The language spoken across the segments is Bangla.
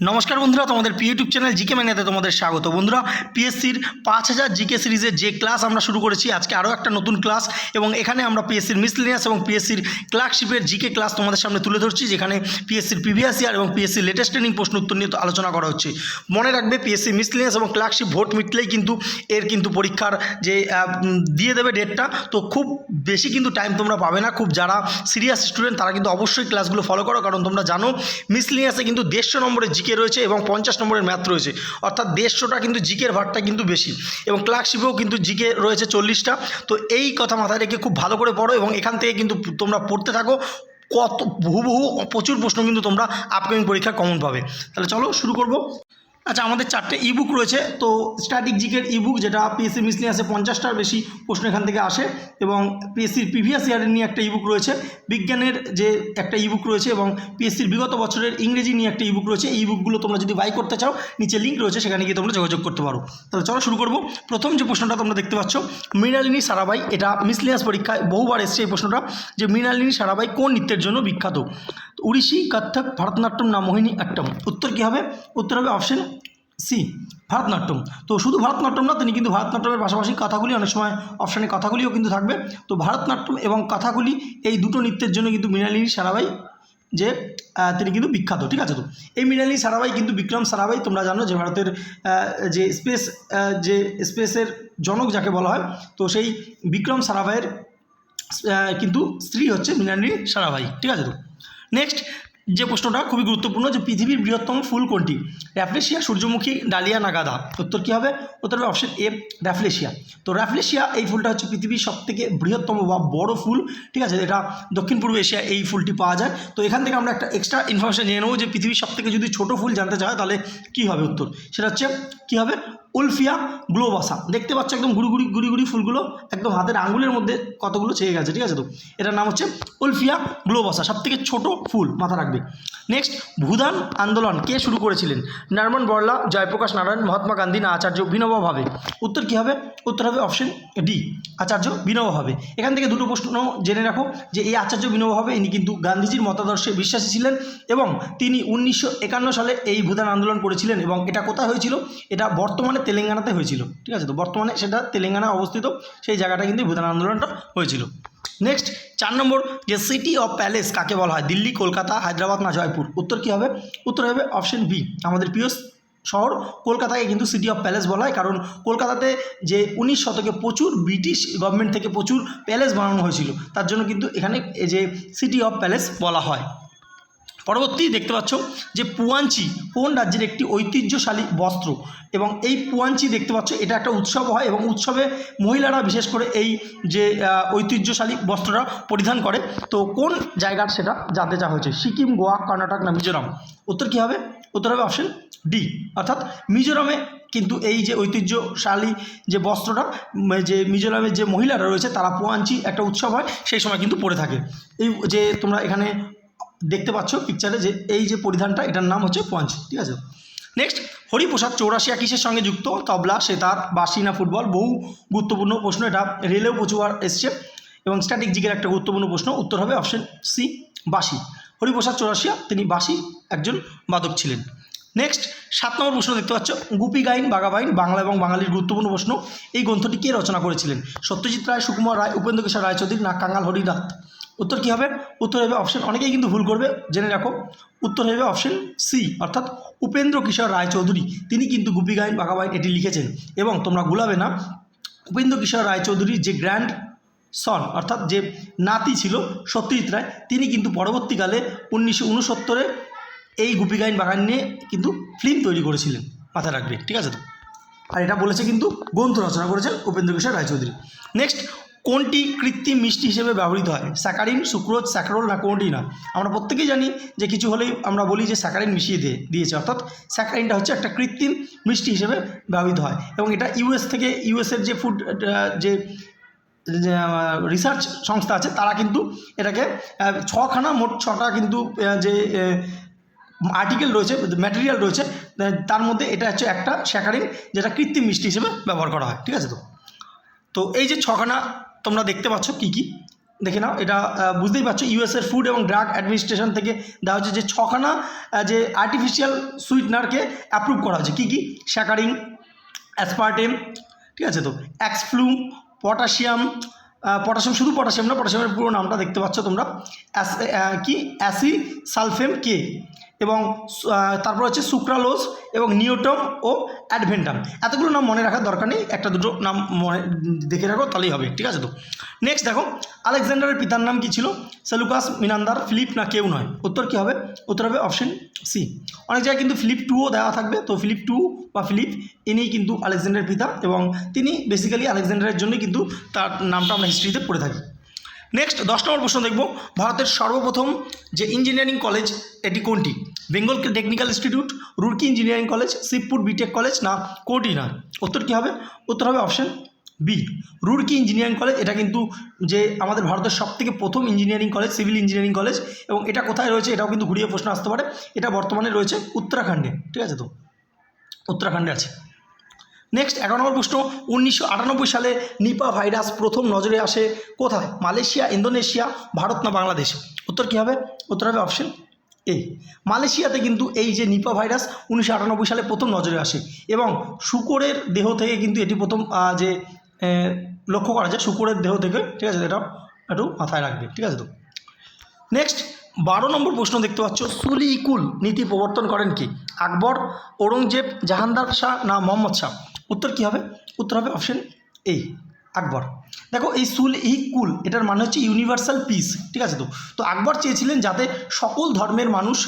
নমস্কার বন্ধুরা, তোমাদের পি ইউটিউব চ্যানেল জিকে ম্যানিয়াতে তোমাদের স্বাগত। বন্ধুরা, পিএসসির পাঁচ হাজার জিকে সিরিজের যে ক্লাস আমরা শুরু করেছি, আজকে আরও একটা নতুন ক্লাস এবং এখানে আমরা পিএসসির মিসলিনিয়াস এবং পিএসসির ক্লার্কশিপের জিকে ক্লাস তোমাদের সামনে তুলে ধরছি, যেখানে পিএসসির প্রিভিয়াস ইয়ার এবং পিএসসির লেটেস্ট ট্রেনিং প্রশ্ন উত্তর নিয়ে আলোচনা করা হচ্ছে। মনে রাখবে পিএসসি মিসলিনিয়াস এবং ক্লার্কশিপ ভোট মিটলেই কিন্তু এর কিন্তু পরীক্ষার যে দিয়ে দেবে ডেটটা তো খুব বেশি কিন্তু টাইম তোমরা পাবে না। খুব যারা সিরিয়াস স্টুডেন্ট তারা কিন্তু অবশ্যই ক্লাসগুলো ফলো করো, কারণ তোমরা জানো মিসলিনিয়াসে কিন্তু দেড়শো নম্বরের জিকে রয়েছে এবং পঞ্চাশ নম্বরের ম্যাথ রয়েছে। অর্থাৎ দেড়শোটা কিন্তু জিকের ভারটা কিন্তু বেশি। এবং ক্লার্কশিপেও কিন্তু জিকে রয়েছে চল্লিশটা। তো এই কথা মাথায় রেখে খুব ভালো করে পড়ো এবং এখান থেকে কিন্তু তোমরা পড়তে থাকো। কত বহু বহু প্রচুর প্রশ্ন কিন্তু তোমরা আপকামিং পরীক্ষা কমন পাবে। তাহলে চলো শুরু করব। আচ্ছা আমাদের চারটে ইবুক রয়েছে, তো স্ট্যাটিক জিকের ইবুক যেটা পিএসসি মিসলিয়াসে পঞ্চাশটার বেশি প্রশ্ন এখান থেকে আসে এবং পিএসসির প্রিভিয়াস ইয়ারের নিয়ে একটা ইবুক রয়েছে, বিজ্ঞানের যে একটা ইবুক রয়েছে এবং পিএসসির বিগত বছরের ইংরেজি নিয়ে একটা ইবুক রয়েছে, এই বুকগুলো তোমরা যদি বাই করতে চাও, নিচে লিঙ্ক রয়েছে, সেখানে গিয়ে তোমরা যোগাযোগ করতে পারো। তাহলে চলো শুরু করব। প্রথম যে প্রশ্নটা তোমরা দেখতে পাচ্ছ, মৃণালিনী সারাবাই এটা মিসলিয়াস পরীক্ষায় বহুবার এসছে এই প্রশ্নটা, যে মৃণালিনী সারাবাই কোন নৃত্যের জন্য বিখ্যাত? উড়িষ্যি, কত্থক, ভারতনাট্যম না মোহিনী আট্টম উত্তর কী হবে? উত্তর হবে অপশন সি, ভারতনাট্যম। তো শুধু ভারতনাট্যম না, তিনি কিন্তু ভারতনাট্যমের পাশাপাশি কথাগুলি অনেক সময় অপশানে কথাগুলিও কিন্তু থাকবে। তো ভারতনাট্যম এবং কথাগুলি এই দুটো নৃত্যের জন্য কিন্তু মৃণালিনী সারাবাই যে তিনি কিন্তু বিখ্যাত, ঠিক আছে তো? এই মৃণালী সারাবাই কিন্তু বিক্রম সারাবাই তোমরা জানো যে ভারতের যে স্পেস যে স্পেসের জনক যাকে বলা হয়, তো সেই বিক্রম সারাভাইয়ের কিন্তু স্ত্রী হচ্ছে মৃণালী সারাভাই, ঠিক আছে তো? নেক্সট যে প্রশ্নটা খুবই গুরুত্বপূর্ণ যে পৃথিবীর বৃহত্তম ফুল কোনটি? র্যাফলেশিয়া সূর্যমুখী, ডালিয়া, নাগাদা। উত্তর কী হবে? উত্তর হবে অপশন এ র্যাফলেশিয়া তো র্যাফলেশিয়া এই ফুলটা হচ্ছে পৃথিবীর সবথেকে বৃহত্তম বা বড় ফুল, ঠিক আছে? এটা দক্ষিণ পূর্ব এশিয়া এই ফুলটি পাওয়া যায়। তো এখান থেকে আমরা একটা এক্সট্রা ইনফরমেশন জেনে নেব যে পৃথিবীর সবথেকে যদি ছোট ফুল জানতে চাও তাহলে কী হবে উত্তর? সেটা হচ্ছে, কী হবে? Wolffia globosa. দেখতে পাচ্ছ একদম গুড়ি গুড়ি গুড়ি গুড়ি ফুলগুলো, একদম হাতের আঙ্গুলের মধ্যে কতগুলো ছেয়ে গেছে, ঠিক আছে তো? এটার নাম হচ্ছে উলফিয়া গ্লোবাসা সব থেকে ছোটো ফুল মাথা রাখবে। নেক্সট ভুদান আন্দোলন, কে শুরু করেছিলেন? নারমন বড়লা, জয়প্রকাশ নারায়ণ, মহাত্মা গান্ধী না আচার্য বিনোবা ভাবে উত্তর কী হবে? উত্তর হবে অপশন ডি আচার্য বিনোবা ভাবে এখান থেকে দুটো প্রশ্ন জেনে রাখো, যে এই আচার্য বিনোবা ভাবে ইনি কিন্তু গান্ধীজির মতাদর্শে বিশ্বাসী ছিলেন এবং তিনি উনিশশো একান্ন সালে এই ভূদান আন্দোলন করেছিলেন এবং এটা কোথায় হয়েছিল? এটা বর্তমানে তেলেঙ্গানাতে হয়েছিল, ঠিক আছে তো? বর্তমানে সেটা তেলেঙ্গানায় অবস্থিত, সেই জায়গাটা কিন্তু ভূদান আন্দোলনটা হয়েছিল। নেক্সট চার নম্বর, যে সিটি অফ প্যালেস কাকে বলা হয়? দিল্লি, কলকাতা, হায়দ্রাবাদ না জয়পুর? উত্তর কী হবে? উত্তর হবে অপশন বি আমাদের প্রিয় শহর। কলকাতাকে কিন্তু সিটি অফ প্যালেস বলা হয়, কারণ কলকাতাতে যে উনিশ শতকে প্রচুর ব্রিটিশ গভর্নমেন্ট থেকে প্রচুর প্যালেস বানানো হয়েছিল, তার জন্য কিন্তু এখানে যে সিটি অফ প্যালেস বলা হয়। পরবর্তী দেখতে পাচ্ছ যে পুয়াঞ্চি কোন রাজ্যের একটি ঐতিহ্যশালী বস্ত্র? এবং এই পুয়াঞ্চি দেখতে পাচ্ছ, এটা একটা উৎসব হয় এবং উৎসবে মহিলারা বিশেষ করে এই যে ঐতিহ্যশালী বস্ত্রটা পরিধান করে। তো কোন জায়গার সেটা জানতে চাওয়া হয়েছে? সিকিম, গোয়া, কর্ণাটক না মিজোরাম? উত্তর কী হবে? উত্তর হবে অপশন ডি অর্থাৎ মিজোরামে কিন্তু এই যে ঐতিহ্যশালী যে বস্ত্রটা যে মিজোরামের যে মহিলারা রয়েছে, তারা পুয়াঞ্চি একটা উৎসব হয়, সেই সময় কিন্তু পরে থাকে। এই যে তোমরা এখানে দেখতে পাচ্ছ পিকচারে যে এই যে পরিধানটা, এটার নাম হচ্ছে পঞ্চ, ঠিক আছে? নেক্সট হরিপ্রসাদ চৌরাশিয়া কিসের সঙ্গে যুক্ত, তবলা, সেতার বাসি না ফুটবল, বহু গুরুত্বপূর্ণ প্রশ্ন, এটা রেলেও প্রচুর এসছে। এবং স্ট্যাটিক জিকের একটা গুরুত্বপূর্ণ প্রশ্ন, উত্তর হবে অপশন সি বাসি হরিপ্রসাদ চৌরাশিয়া, তিনি বাসি একজন বাদক ছিলেন। নেক্সট সাত নম্বর প্রশ্ন দেখতে পাচ্ছ, গুপি গাইন বাগাবাইন বাংলা এবং বাঙালির গুরুত্বপূর্ণ প্রশ্ন, এই গ্রন্থটি কে রচনা করেছিলেন? সত্যজিৎ রায়, সুকুমার রায় উপেন্দ্র কিশোর রায়চৌধুরী না কাঙ্গাল হরিনাথ? উত্তর কী হবে? উত্তর হবে অপশন অনেকেই কিন্তু ভুল করবে। জেনে রাখো, উত্তর হবে অপশন সি অর্থাৎ উপেন্দ্র কিশোর রায়চৌধুরী। তিনি কিন্তু গুপি গাইন বাঘাবাইন এটি লিখেছেন। এবং তোমরা গুলাবে না, উপেন্দ্র কিশোর রায়চৌধুরীর যে গ্র্যান্ড সন, অর্থাৎ যে নাতি ছিল সত্যজিৎ রায়, তিনি কিন্তু পরবর্তীকালে উনিশশো উনসত্তরে এই গুপি গাইন বাগান নিয়ে কিন্তু ফিল্ম তৈরি করেছিলেন মাথায় রাখবে। ঠিক আছে তো? আর এটা বলেছে কিন্তু গ্রন্থ রচনা করেছেন উপেন্দ্র কিশোর রায়চৌধুরী। নেক্সট কোনটি কৃত্রিম মিষ্টি হিসেবে ব্যবহৃত হয়? স্যাকারিন, সুক্রোজ, স্যাকারোল না কোনটি না? আমরা প্রত্যেকেই জানি যে কিছু হলেই আমরা বলি যে স্যাকারিন মিশিয়ে দিয়ে, দিয়েছে। অর্থাৎ স্যাকারিনটা হচ্ছে একটা কৃত্রিম মিষ্টি হিসেবে ব্যবহৃত হয়। এবং এটা ইউএস থেকে ইউএসের যে ফুড যে যে রিসার্চ সংস্থা আছে, তারা কিন্তু এটাকে ছখানা মোট ছটা কিন্তু যে আর্টিকেল রয়েছে, ম্যাটেরিয়াল রয়েছে তার মধ্যে এটা হচ্ছে একটা স্যাকারিন যেটা কৃত্রিম মিষ্টি হিসেবে ব্যবহার করা হয়। ঠিক আছে তো? তো এই যে ছখানা তোমরা দেখতে পাচ্ছ কী কী? দেখে নাও, এটা বুঝতেই পারছ ইউএসের ফুড এবং ড্রাগ অ্যাডমিনিস্ট্রেশন থেকে দেওয়া হচ্ছে যে ছখানা যে আর্টিফিশিয়াল সুইটনারকে অ্যাপ্রুভ করা হয়েছে। কী কী? স্যাকারিং অ্যাসপার্টেম ঠিক আছে তো? অ্যাক্সফ্লুম পটাশিয়াম পটাশিয়াম শুধু পটাশিয়াম না পটাশিয়ামের পুরো নামটা দেখতে পাচ্ছ তোমরা। কি? অ্যাসি সালফেম কে এবং তারপর হচ্ছে সুক্রালোজ এবং নিওটম ও অ্যাডভেন্টাম। এতগুলো নাম মনে রাখার দরকার নেই, একটা দুটো নাম মনে, দেখে রাখো, তাহলেই হবে, ঠিক আছে তো? নেক্সট দেখো, আলেকজান্ডারের পিতার নাম কি ছিল? সেলুকাস মিনান্দার, ফিলিপ না কেউ নয়? উত্তর কী হবে? উত্তর হবে অপশন সি অনেক জায়গায় কিন্তু ফিলিপ টুও দেওয়া থাকবে, তো ফিলিপ টু বা ফিলিপ, ইনি কিন্তু আলেকজান্ডারের পিতা এবং তিনি বেসিক্যালি আলেকজান্ডারের জন্যই কিন্তু তার নামটা আমরা হিস্ট্রিতে পড়ে থাকি। নেক্সট দশ নম্বর প্রশ্ন দেখব। ভারতের সর্বপ্রথম যে ইঞ্জিনিয়ারিং কলেজ এটি কোনটি? Bengal technical institute Roorkee engineering college Shibpur BTech college না কোনটি নয় উত্তর কী হবে? উত্তর হবে option B Roorkee engineering college এটা কিন্তু যে আমাদের ভারতের সবথেকে প্রথম engineering college civil engineering college এবং এটা কোথায় রয়েছে এটাও কিন্তু ঘুরিয়ে প্রশ্ন আসতে পারে। এটা বর্তমানে রয়েছে উত্তরাখণ্ডে। ঠিক আছে তো? উত্তরাখণ্ডে আছে। নেক্সট এগারো নম্বর প্রশ্ন, উনিশশো আটানব্বই সালে নিপা ভাইরাস প্রথম নজরে আসে কোথায়? মালয়েশিয়া, ইন্দোনেশিয়া, ভারত না বাংলাদেশ? উত্তর কী হবে? উত্তর হবে অপশন এ মালয়েশিয়াতে কিন্তু এই যে নিপা ভাইরাস উনিশশো আটানব্বই সালে প্রথম নজরে আসে এবং শুকরের দেহ থেকে কিন্তু এটি প্রথম যে লক্ষ্য করা যায় শুকরের দেহ থেকে, ঠিক আছে? এটা একটু মাথায় রাখবে, ঠিক আছে তো? নেক্সট বারো নম্বর প্রশ্ন দেখতে পাচ্ছ, সুলিকুল নীতি প্রবর্তন করেন কি? আকবর, ঔরঙ্গজেব, জাহানদার শাহ না মোহাম্মদ শাহ? উত্তর কী হবে? উত্তর হবে অপশন এ আকবর। দেখো, এই সুল ই কুল, এটার মানে হচ্ছে ইউনিভার্সাল পিস ঠিক আছে তো? তো আকবর চেয়েছিলেন যাতে সকল ধর্মের মানুষ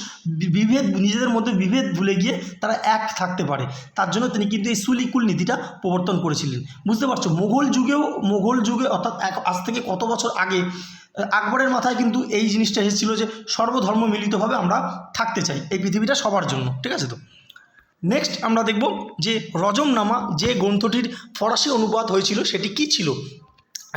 বিভেদ, নিজেদের মধ্যে বিভেদ ভুলে গিয়ে তারা এক থাকতে পারে। তার জন্য তিনি কিন্তু এই সুলিকুল নীতিটা প্রবর্তন করেছিলেন। বুঝতে পারছ? মোগল যুগেও মোগল যুগে, অর্থাৎ এক, আজ থেকে কত বছর আগে, আকবরের মাথায় কিন্তু এই জিনিসটা এসেছিল যে সর্বধর্ম মিলিতভাবে আমরা থাকতে চাই এই পৃথিবীটা সবার জন্য, ঠিক আছে তো? নেক্সট আমরা দেখব যে রজমনামা যে গ্রন্থটির ফরাসি অনুবাদ হয়েছিল, সেটি কি ছিল?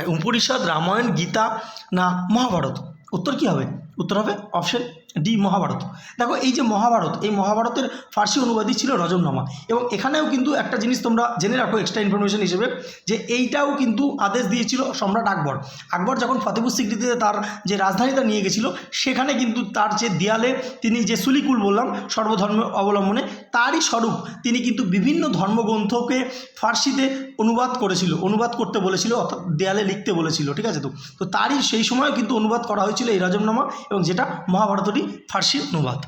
উপনিষদ, রামায়ণ, গীতা না মহাভারত? উত্তর কি হবে? উত্তর হবে অপশন ডি মহাভারত দেখো, এই যে মহাভারত, এই মহাভারতের ফার্সি অনুবাদই ছিল রজমনামা এবং এখানেও কিন্তু একটা জিনিস তোমরা জেনে রাখো এক্সট্রা ইনফরমেশন হিসেবে, যে এইটাও কিন্তু আদেশ দিয়েছিল সম্রাট আকবর। আকবর যখন ফতেপুর সিক্রিতে তার যে রাজধানীটা নিয়ে গেছিল, সেখানে কিন্তু তার যে দেয়ালে তিনি যে সুলিকুল বললাম, সর্বধর্ম অবলম্বনে, তারই স্বরূপ তিনি কিন্তু বিভিন্ন ধর্মগ্রন্থকে ফার্সিতে অনুবাদ করেছিল, অনুবাদ করতে বলেছিল, অর্থাৎ দেয়ালে লিখতে বলেছিল, ঠিক আছে তো? তো তারই সেই সময় কিন্তু অনুবাদ করা হয়েছিল এই রজমনামা এবং যেটা মহাভারতেরই ফার্সি অনুবাদ।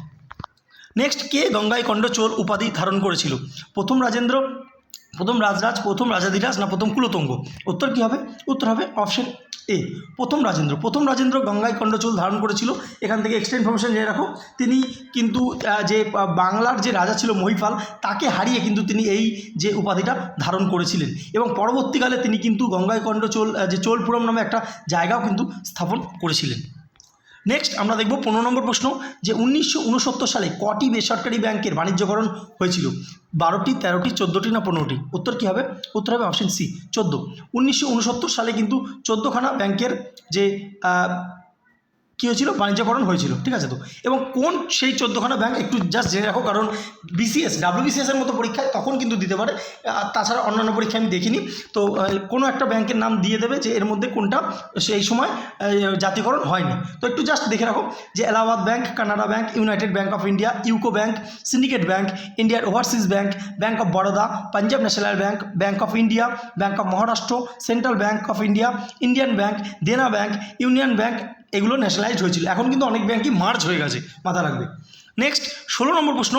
নেক্সট কে গঙ্গাই কণ্ড চোর উপাধি ধারণ করেছিল? প্রথম রাজেন্দ্র প্রথম রাজরাজ প্রথম রাজাধিরাজ না প্রথম কুলতঙ্গ? উত্তর কী হবে? উত্তর হবে অপশন এ প্রথম রাজেন্দ্র প্রথম রাজেন্দ্র গঙ্গায় কণ্ডচূল ধারণ করেছিল। এখান থেকে এক্সট্রা ইনফরমেশন জেনে রাখো। তিনি কিন্তু যে বাংলার যে রাজা ছিল মহিপাল তাকে হারিয়ে কিন্তু তিনি এই যে উপাধিটা ধারণ করেছিলেন। এবং পরবর্তীকালে তিনি কিন্তু গঙ্গায় কণ্ডচোল আহ, যে চোলপুরম নামে একটা জায়গাও কিন্তু স্থাপন করেছিলেন। নেক্সট আমরা দেখব পনেরো নম্বর প্রশ্ন যে উনিশশো উনসত্তর সালে কটি বেসরকারি ব্যাংকের বাণিজ্যকরণ হয়েছিল? বারোটি, তেরোটি, চোদ্দোটি না পনেরোটি? উত্তর কী হবে? উত্তর হবে অপশন সি চোদ্দ। উনিশশো সালে কিন্তু চোদ্দোখানা ব্যাংকের যে কী হয়েছিল? বাণিজ্যকরণ হয়েছিল, ঠিক আছে তো? এবং কোন সেই চোদ্দোখানা ব্যাংক একটু জাস্ট জেনে রাখো, কারণ বিসিএস ডাব্লিউবিসিএস এর মতো পরীক্ষায় তখন কিন্তু দিতে পারে। তাছাড়া অন্যান্য পরীক্ষা আমি দেখিনি। তো কোনো একটা ব্যাংকের নাম দিয়ে দেবে যে এর মধ্যে কোনটা সেই সময় জাতীয়করণ হয়নি। তো একটু জাস্ট দেখে রাখো যে Allahabad bank, Canara bank, united bank of India, UCO bank, syndicate bank, ইন্ডিয়ার overseas bank bank of Baroda, Punjab national bank bank of India, bank of Maharashtra, central bank of India, Indian bank, Dena bank, union bank এগুলো ন্যাশনালাইজড হয়েছিল। এখন কিন্তু অনেক ব্যাংকই মার্জ হয়ে গেছে, মাথা রাখবে। নেক্সট ষোলো নম্বর প্রশ্ন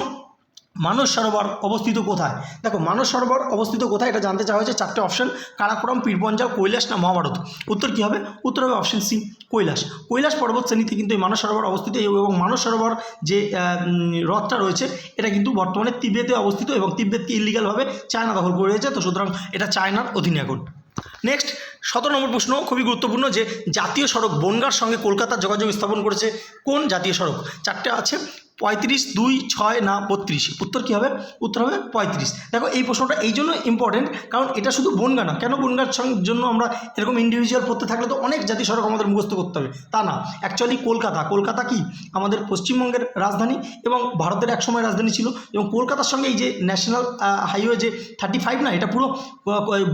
মানস সরোবর অবস্থিত কোথায়? দেখো মানস সরোবর অবস্থিত কোথায় এটা জানতে চাওয়া হয়েছে চারটে অপশন কারাকোরম পীরপঞ্জাব কৈলাস না মহাভারত? উত্তর কী হবে? উত্তর হবে অপশন সি কৈলাস। কৈলাস পর্বত শ্রেণীতে কিন্তু এই মানস সরোবর অবস্থিত এবং মানস সরোবর যে হ্রদটা রয়েছে, এটা কিন্তু বর্তমানে তিব্বেতে অবস্থিত এবং তিব্বেতকে ইলিগালভাবে চায়না দখল করে রয়েছে তো সুতরাং এটা চায়নার অধীনে এখন। নেক্সট সতেরো নম্বর প্রশ্ন খুবই গুরুত্বপূর্ণ যে জাতীয় সড়ক বনগার সঙ্গে কলকাতার যোগাযোগ স্থাপন করেছে কোন জাতীয় সড়ক? চারটে আছে, পঁয়ত্রিশ, দুই, ছয়, না, বত্রিশ। উত্তর কী হবে? উত্তর হবে পঁয়ত্রিশ। দেখো, এই প্রশ্নটা এই জন্য ইম্পর্টেন্ট কারণ এটা শুধু বনগা না, কেন বনগার জন্য আমরা এরকম ইন্ডিভিজুয়াল পড়তে থাকলে তো অনেক জাতীয় সড়ক আমাদের মুখস্থ করতে হবে। তা না। অ্যাকচুয়ালি কলকাতা কলকাতা কি? আমাদের পশ্চিমবঙ্গের রাজধানী এবং ভারতের একসময় রাজধানী ছিল এবং কলকাতার সঙ্গে এই যে ন্যাশনাল হাইওয়ে যে থার্টি ফাইভ না, এটা পুরো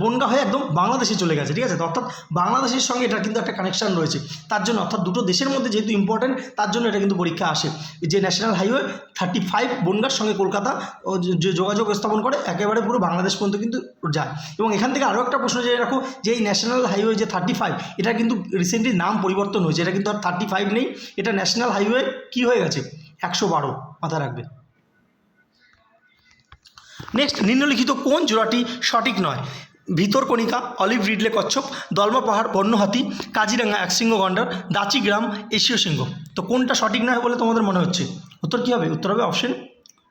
বনগা হয়ে একদম বাংলাদেশে চলে গেছে, ঠিক আছে? থাকে অর্থাৎ বাংলাদেশের সঙ্গে এটা কিন্তু একটা কানেকশন রয়েছে। তার জন্য অর্থাৎ দুটো দেশের মধ্যে যেহেতু ইম্পর্টেন্ট তার জন্য এটা কিন্তু পরীক্ষা আসে। যে ন্যাশনাল হাইওয়ে থার্টি ফাইভ বনগার সঙ্গে কলকাতা যে- যে যোগাযোগ স্থাপন করে, একেবারে পুরো বাংলাদেশ পর্যন্ত কিন্তু যায়। এবং এখান থেকে আরও একটা প্রশ্ন জেনে রাখো যে এই ন্যাশনাল হাইওয়ে যে থার্টি ফাইভ এটা কিন্তু রিসেন্টলি নাম পরিবর্তন হয়েছে। এটা কিন্তু আর থার্টি ফাইভ নেই। এটা ন্যাশনাল হাইওয়ে কী হয়ে গেছে? একশো বারো মাথায় রাখবে। নেক্সট নিম্নলিখিত কোন জোড়াটি সঠিক নয়? ভিতরকণিকা অলিভ রিডলে কচ্ছপ, দলমা পাহাড়, বন্যহাতি কাজিরাঙ্গা একশৃঙ্গ গন্ডার, দাচি গ্রাম, এশীয় সিংহ তো কোনটা সঠিক নয় বলে তোমাদের মনে হচ্ছে? উত্তর কী হবে? উত্তর হবে অপশন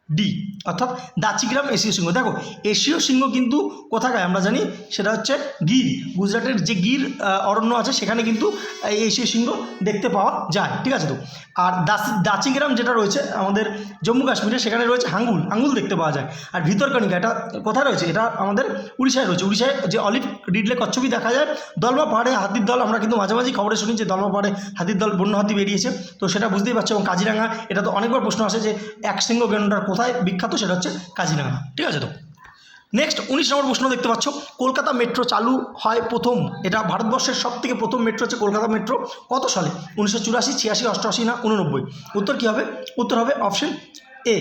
ডি অর্থাৎ দাচিগ্রাম এশীয় সিংহ দেখো, এশীয় সিংহ কিন্তু কোথাকায় আমরা জানি? সেটা হচ্ছে গির। গুজরাটের যে গির অরণ্য আছে, সেখানে কিন্তু এই এশীয় সিংহ দেখতে পাওয়া যায়। ঠিক আছে তো? আর দাচিগ্রাম যেটা রয়েছে আমাদের জম্মু কাশ্মীরে, সেখানে রয়েছে হাঙ্গুল। আঙ্গুল দেখতে পাওয়া যায়। আর ভিতরকণিকা এটা কোথায় রয়েছে? এটা আমাদের উড়িষ্যায় রয়েছে। উড়িষ্যায় যে অলিভ রিডলে কচ্ছপই দেখা যায়। দলমা পাহাড়ে হাতির দল, আমরা কিন্তু মাঝে মাঝে খবরে শুনি যে দলমা পাহাড়ে হাতির দল বন্য হাতি বেরিয়েছে। তো সেটা বুঝতেই পারছ। এবং কাজিরাঙ্গা এটা তো অনেকবার প্রশ্ন আসে যে এক সিংহ গেন্ডার কোথায় বিখ্যাত সেটা হচ্ছে কাজিরাঙ্গা ঠিক আছে তো? নেক্সট উনিশ নম্বর প্রশ্ন দেখতে পাচ্ছ, কলকাতা মেট্রো চালু হয় প্রথম, এটা ভারতবর্ষের সব থেকে প্রথম মেট্রো হচ্ছে কলকাতা মেট্রো কত সালে? উনিশশো চুরাশি, ছিয়াশি, অষ্টআশি না উননব্বই? উত্তর কী হবে? উত্তর হবে অপশন এ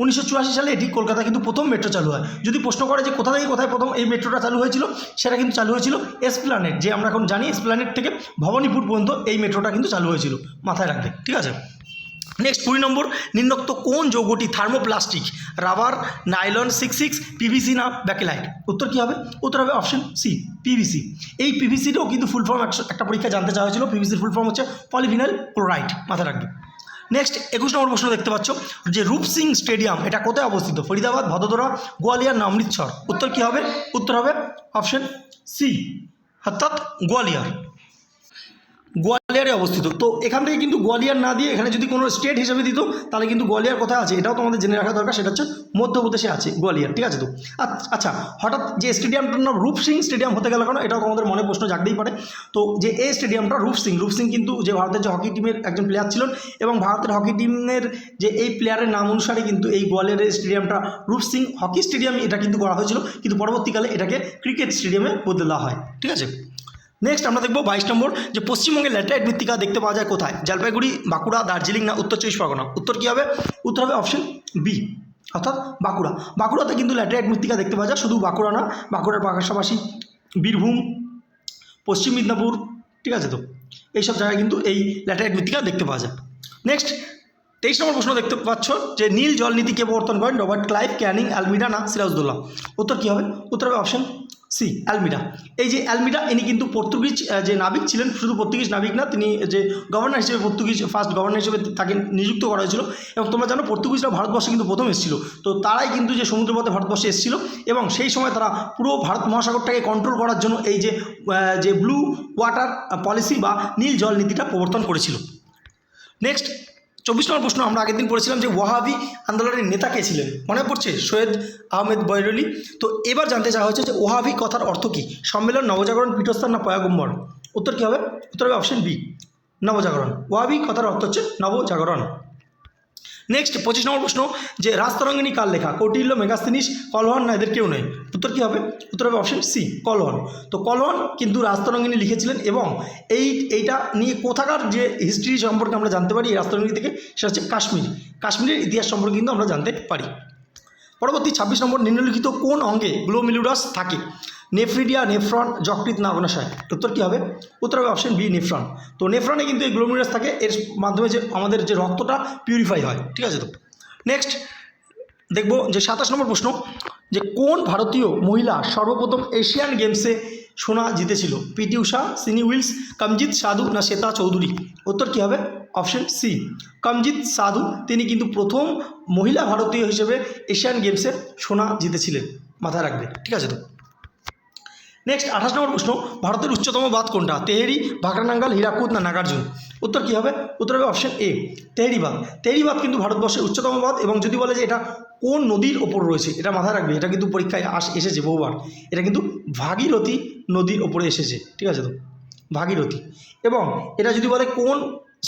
উনিশশো চুরাশি সালে এটি কলকাতা কিন্তু প্রথম মেট্রো চালু হয়। যদি প্রশ্ন করে যে কোথা থেকে কোথায় প্রথম এই মেট্রোটা চালু হয়েছিল, সেটা কিন্তু চালু হয়েছিল এসপ্লানেট যে আমরা এখন জানি এসপ্লানেট থেকে ভবানীপুর পর্যন্ত এই মেট্রোটা কিন্তু চালু হয়েছিল, মাথায় রাখবে, ঠিক আছে? নেক্সট কুড়ি নম্বর, নিম্নোক্ত কোন যৌগটি thermoplastic rubber nylon six six PVC না ব্যাকেলাইট উত্তর কী হবে? উত্তর হবে অপশন সি পিভিসি এই পিভিসিটাও কিন্তু ফুল ফর্ম একটা পরীক্ষা জানতে চাওয়া হয়েছিল। পিভিসির ফুল ফর্ম হচ্ছে পলিভিনাল ক্লোরাইড মাথায় রাখবে। নেক্সট একুশ নম্বর প্রশ্ন দেখতে পাচ্ছ, যে রূপ সিং স্টেডিয়াম, এটা কোথায় অবস্থিত? ফরিদাবাদ, ভদোদরা, গোয়ালিয়ার না অমৃতসর? উত্তর কী হবে? উত্তর হবে অপশন সি অর্থাৎ গোয়ালিয়র। গোয়ালিয়ারে অবস্থিত। তো এখান থেকে কিন্তু গোয়ালিয়ার না দিয়ে এখানে যদি কোনো স্টেট হিসেবে দিত, তাহলে কিন্তু গোয়ালিয়ার কোথায় আছে। এটাও তোমাদের জেনে রাখা দরকার, সেটা হচ্ছে মধ্যপ্রদেশে আছে গোয়ালিয়ার, ঠিক আছে তো? আচ- আচ্ছা হঠাৎ যে স্টেডিয়ামটার নাম রূপ সিং স্টেডিয়াম হতে গেল কেন? এটাও তোমাদের মনে প্রশ্ন জাগতেই পারে। তো যে এই স্টেডিয়ামটা রূপ সিং রূপ সিং কিন্তু যে ভারতের যে হকি টিমের একজন প্লেয়ার ছিলেন এবং ভারতের হকি টিমের যে এই প্লেয়ারের নাম অনুসারে কিন্তু এই গোয়ালিয়রের স্টেডিয়ামটা রূপ সিং হকি স্টেডিয়াম এটা কিন্তু করা হয়েছিল। কিন্তু পরবর্তীকালে এটাকে ক্রিকেট স্টেডিয়ামে বদলে হয়, ঠিক আছে? নেক্সট আমরা দেখব বাইশ নম্বর, যে পশ্চিমবঙ্গের ল্যাটেরাইট মৃত্তিকা দেখতে পাওয়া যায় কোথায়? জলপাইগুড়ি, বাঁকুড়া, দার্জিলিং না উত্তর চব্বিশ পরগনা? উত্তর কী হবে? উত্তর হবে অপশন বি অর্থাৎ বাঁকুড়া। বাঁকুড়াতে কিন্তু ল্যাটেরাইট মৃত্তিকা দেখতে পাওয়া যায়, শুধু বাঁকুড়া না, বাঁকুড়ার পাশাপাশি বীরভূম, পশ্চিম মেদিনীপুর, ঠিক আছে তো? এইসব জায়গায় কিন্তু এই ল্যাটেরাইট মৃত্তিকা দেখতে পাওয়া যায়। নেক্সট তেইশ নম্বর প্রশ্ন দেখতে পাচ্ছ, যে নীল জল নীতি কে প্রবর্তন করেন? রবার্ট ক্লাইভ, ক্যানিং, আলমিরা না সিরাজদুল্লাহ উত্তর কী হবে? উত্তর হবে অপশন সি অ্যালমিডা এই যে অ্যালমিডা ইনি কিন্তু পর্তুগিজ যে নাবিক ছিলেন, শুধু পর্তুগিজ নাবিক না, তিনি যে গভর্নর হিসেবে পর্তুগিজ ফার্স্ট গভর্নর হিসেবে তাকে নিযুক্ত করা হয়েছিল। এবং তোমরা জানো, পর্তুগিজরা ভারতবর্ষে কিন্তু প্রথম এসেছিল। তো তারাই কিন্তু যে সমুদ্রপথে ভারতবর্ষে এসেছিল, এবং সেই সময় তারা পুরো ভারত মহাসাগরটাকে কন্ট্রোল করার জন্য এই যে যে ব্লু ওয়াটার পলিসি বা নীল জল নীতিটা প্রবর্তন করেছিল। নেক্সট চব্বিশ নম্বর প্রশ্ন, আমরা আগের দিন পড়েছিলাম যে ওয়াহাবি আন্দোলনের নেতা কে ছিলেন? মনে পড়ছে? সৈয়দ আহমেদ বৈরলি। তো এবার জানতে চাওয়া হচ্ছে যে ওয়াহাবি কথার অর্থ কী? সম্মেলন, নবজাগরণ, পীঠস্থান না পয়াগম্বর? উত্তর কী হবে? উত্তর হবে অপশন বি নবজাগরণ। ওয়াহাবি কথার অর্থ হচ্ছে নবজাগরণ। নেক্সট পঁচিশ নম্বর প্রশ্ন, যে রাজতরঙ্গিনী কার লেখা? কৌটিল্য মেগাস্তিনিস কলহন না এদের কেউ নেই? উত্তর কী হবে? উত্তর হবে অপশন সি কলহন। তো কলহন কিন্তু রাজতরঙ্গিনী লিখেছিলেন এবং এই, এইটা নিয়ে কোথাকার যে হিস্ট্রি সম্পর্কে আমরা জানতে পারি এই রাজতরঙ্গিনী থেকে, সেটা হচ্ছে কাশ্মীর। কাশ্মীরের ইতিহাস সম্পর্কে কিন্তু আমরা জানতে পারি। পরবর্তী ছাব্বিশ নম্বর নিম্নলিখিত কোন অঙ্গে গ্লোমিলুডাস থাকে? নেফ্রিডিয়া নেফ্রন যকৃত না অগ্নাশয় উত্তর কী হবে? উত্তর হবে অপশন বি নেফ্রন। তো নেফ্রনে কিন্তু এই গ্লোমিরাস থাকে, এর মাধ্যমে যে আমাদের যে রক্তটা পিউরিফাই হয়। ঠিক আছে তো? নেক্সট দেখব যে সাতাশ নম্বর প্রশ্ন, যে কোন ভারতীয় মহিলা সর্বপ্রথম এশিয়ান গেমসে সোনা জিতেছিল? পিটি উষা, সিনি উইলস, কমজিৎ সাধু না শ্বেতা চৌধুরী? উত্তর কী হবে? অপশন সি কমজিৎ সাধু। তিনি কিন্তু প্রথম মহিলা ভারতীয় হিসেবে এশিয়ান গেমসে সোনা জিতেছিলেন। মাথায় রাখবে। ঠিক আছে তো? নেক্সট আঠাশ নম্বর প্রশ্ন, ভারতের উচ্চতম বাঁধ কোনটা? তেহেরি ভাকরানাঙ্গাল হীরাকুদ না নাগার্জুন? উত্তর কী হবে? উত্তর হবে অপশন এ তেহেরি বাঁধ। তেহেরি বাঁধ কিন্তু ভারতবর্ষের উচ্চতম বাঁধ এবং যদি বলে যে এটা কোন নদীর ওপর রয়েছে, এটা মাথায় রাখবে, এটা কিন্তু পরীক্ষায় আস, এসেছে বহুবার। এটা কিন্তু ভাগীরথী নদীর ওপরে এসেছে, ঠিক আছে তো? ভাগীরথী। এবং এটা যদি বলে কোন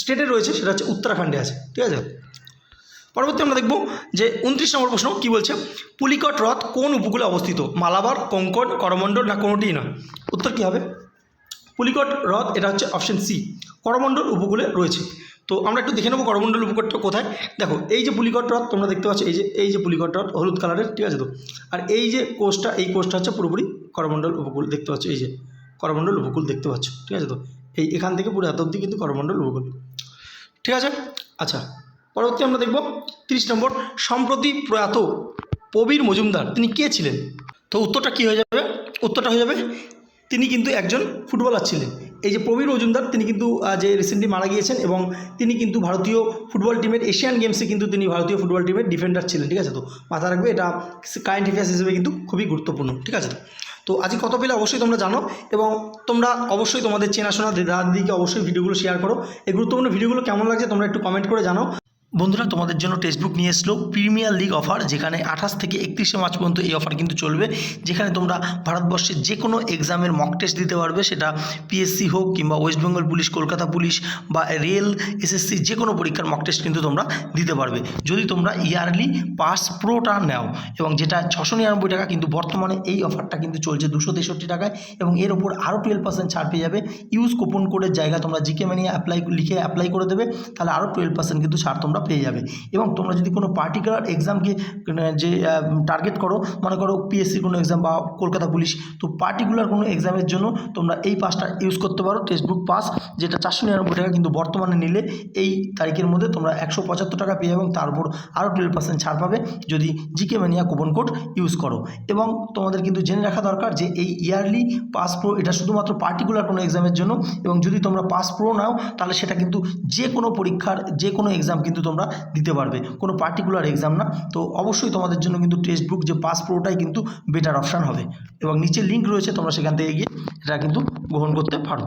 স্টেটে রয়েছে, সেটা হচ্ছে উত্তরাখণ্ডে আছে, ঠিক আছে? পরবর্তী আমরা দেখব যে উনত্রিশ নম্বর প্রশ্ন কি বলছে? পুলিকট হ্রদ কোন উপকূলে অবস্থিত? মালাবার, কোঙ্কন, করমণ্ডল না কোনোটিই না উত্তর কী হবে? পুলিকট হ্রদ এটা হচ্ছে অপশন সি করমণ্ডল উপকূলে রয়েছে। তো আমরা একটু দেখে নেব করমণ্ডল উপকূলটা কোথায়? দেখো, এই যে পুলিকট হ্রদ তোমরা দেখতে পাচ্ছ, এই যে এই যে পুলিকট হ্রদ হলুদ কালারের, ঠিক আছে তো? আর এই যে কোষটা, এই কোষটা হচ্ছে পুরোপুরি করমণ্ডল উপকূল দেখতে পাচ্ছ, এই যে করমণ্ডল উপকূল দেখতে পাচ্ছ, ঠিক আছে তো? এই এখান থেকে পুরো এত অব্দি কিন্তু করমণ্ডল উপকূল, ঠিক আছে? আচ্ছা পরবর্তী আমরা দেখব তিরিশ নম্বর, সম্প্রতি প্রয়াত প্রবীর মজুমদার, তিনি কে ছিলেন? তো উত্তরটা কী হয়ে যাবে? উত্তরটা হয়ে যাবে, তিনি কিন্তু একজন ফুটবলার ছিলেন। এই যে প্রবীর মজুমদার, তিনি কিন্তু যে রিসেন্টলি মারা গিয়েছেন এবং তিনি কিন্তু ভারতীয় ফুটবল টিমের এশিয়ান গেমসে কিন্তু তিনি ভারতীয় ফুটবল টিমের ডিফেন্ডার ছিলেন, ঠিক আছে তো? মাথা রাখবে, এটা কারেন্ট অ্যাফেয়ার্স হিসেবে কিন্তু খুবই গুরুত্বপূর্ণ, ঠিক আছে তো? আজকে কত পেলে অবশ্যই তোমরা জানো এবং তোমরা অবশ্যই তোমাদের চেনাশোনা দাদিকে অবশ্যই ভিডিওগুলো শেয়ার করো। এই গুরুত্বপূর্ণ ভিডিওগুলো কেমন লাগছে তোমরা একটু কমেন্ট করে জানাও। বন্ধুরা, তোমাদের জন্য টেক্সটবুক নিয়ে এসলো প্রিমিয়ার লিগ অফার যেখানে আঠাশ থেকে একত্রিশে মার্চ পর্যন্ত এই অফার কিন্তু চলবে। যেখানে তোমরা ভারতবর্ষের যে কোনো এক্সামের মক টেস্ট দিতে পারবে। সেটা পিএসসি হোক কিংবা West Bengal police Kolkata police বা রেল এসএসসি যে কোনো পরীক্ষার মক টেস্ট কিন্তু তোমরা দিতে পারবে। যদি তোমরা ইয়ারলি পাস প্রোটা নাও এবং যেটা ছশো নিরানব্বই টাকা, কিন্তু বর্তমানে এই অফারটা কিন্তু চলছে দুশো তেষট্টি টাকায় এবং এর ওপর আরও টুয়েলভ পার্সেন্ট ছাড় পেয়ে যাবে। ইউজ কুপন কোডের জায়গা তোমরা জিকে মানিয়ে অ্যাপ্লাই লিখে অ্যাপ্লাই করে দেবে। তাহলে আরও টুয়েলভ পার্সেন্ট কিন্তু ছাড় তোমরা পেয়ে যাবে। এবং তোমরা যদি কোনো পার্টিকুলার এক্সামকে যে টার্গেট করো, মনে করো পিএসসির কোনো এক্সাম বা কলকাতা পুলিশ, তো পার্টিকুলার কোনো এক্সামের জন্য তোমরা এই পাসটা ইউজ করতে পারো টেক্সটবুক পাস যেটা চারশো নিরানব্বই টাকা কিন্তু বর্তমানে নিলে এই তারিখের মধ্যে তোমরা একশো পঁচাত্তর টাকা পেয়ে এবং তার উপর আরও টুয়েলভ পার্সেন্ট ছাড় পাবে যদি GK mania coupon code use করো। এবং তোমাদের কিন্তু জেনে রাখা দরকার যে এই ইয়ারলি পাস প্রো এটা শুধুমাত্র পার্টিকুলার কোনো এক্সামের জন্য, এবং যদি তোমরা পাস প্রো নাও, তাহলে সেটা কিন্তু যে কোনো পরীক্ষার যে কোনো এক্সাম কিন্তু তোমরা দিতে পারবে। কোনো পার্টিকুলার এক্সাম না। তো অবশ্যই তোমাদের জন্য কিন্তু টেক্সট বুক যে পাস প্রোটাই কিন্তু বেটার অপশান হবে। এবং নিচে লিঙ্ক রয়েছে, তোমরা সেখান থেকে গিয়ে এটা কিন্তু গ্রহণ করতে পারো।